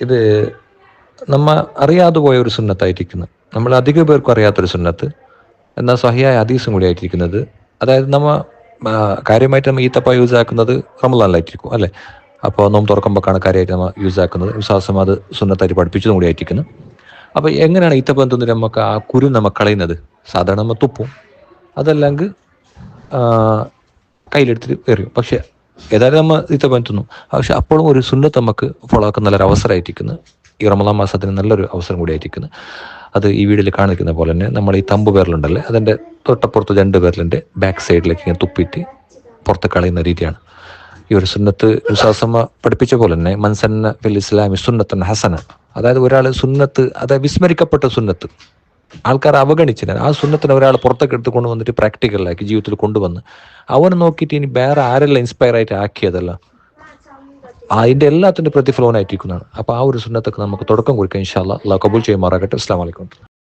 ഇത് നമ്മ അറിയാതെ പോയ ഒരു സുന്നത്തായിട്ടിരിക്കുന്നത് നമ്മൾ അധിക പേർക്കും അറിയാത്തൊരു സുന്നത്ത്. എന്നാൽ സഹിയായ ഹദീസും കൂടി ആയിട്ടിരിക്കുന്നത്. അതായത് നമ്മ കാര്യമായിട്ട് നമ്മൾ ഈത്തപ്പ യൂസ് ആക്കുന്നത് റമലാനിലായിട്ടിരിക്കും അല്ലേ? അപ്പോൾ നോമ്പ് തുറക്കുമ്പോഴാണ് കാര്യമായിട്ട് നമ്മൾ യൂസ് ആക്കുന്നത്. വിശ്വാസം അത് സുന്നത്തായിട്ട് പഠിപ്പിച്ചതും കൂടി ആയിരിക്കുന്നു അപ്പോൾ എങ്ങനെയാണ് ഈത്തപ്പ എന്തെന്ന് നമുക്ക് ആ കുരു നമ്മൾ കളയുന്നത്? സാധാരണ നമ്മൾ തുപ്പും. അതല്ലെങ്കിൽ കയ്യിലെടുത്തിട്ട് എറിയും. പക്ഷെ ഏതായാലും നമ്മൾ ഇത്ത പറ്റുന്നു. പക്ഷെ അപ്പോഴും ഒരു സുന്നത്ത് നമുക്ക് ഫോളോ ആക്കുന്ന നല്ലൊരു അവസരമായിരിക്കുന്നു. ഈ റമദാൻ മാസത്തിന് നല്ലൊരു അവസരം കൂടി ആയിരിക്കുന്നു അത് ഈ വീഡിയോയിൽ കാണിക്കുന്ന പോലെ തന്നെ നമ്മൾ ഈ തമ്പ് പേരലുണ്ടല്ലേ അതിന്റെ തൊട്ടപ്പുറത്ത് രണ്ട് പേരലിന്റെ ബാക്ക് സൈഡിലേക്ക് ഇങ്ങനെ തുപ്പിയിട്ട് പുറത്ത് കളയുന്ന രീതിയാണ്. ഈ ഒരു സുന്നത്ത് വിശ്വാസമ്മ പഠിപ്പിച്ച പോലെ തന്നെ മൻസന്ന ഫിൽ ഇസ്ലാമി സുന്നത്തൻ ഹസന. അതായത് ഒരാൾ സുന്നത്ത് അതായത് വിസ്മരിക്കപ്പെട്ട സുന്നത്ത്. ആൾക്കാർ അവഗണിച്ചില്ല. ആ സുന്നത്തിനെ ഒരാൾ പുറത്തേക്ക് എടുത്ത് കൊണ്ടുവന്നിട്ട് പ്രാക്ടിക്കലിലാക്കി ജീവിതത്തിൽ കൊണ്ടുവന്ന്. അവനെ നോക്കിയിട്ട് ഇനി വേറെ ആരെല്ലാം ഇൻസ്പയർ ആയിട്ട് ആക്കിയതല്ല. അതിന്റെ എല്ലാത്തിന്റെ പ്രതിഫലവനായിട്ടിരിക്കുന്നതാണ് അപ്പോൾ ആ ഒരു സുന്നത്തൊക്കെ നമുക്ക് തുടക്കം കുറിക്കാം ഇൻഷാല്ല അള്ളാഹ് കബൂൽ ചെയ്യുമാറാകട്ടെ. അസ്സാം വലൈക്കും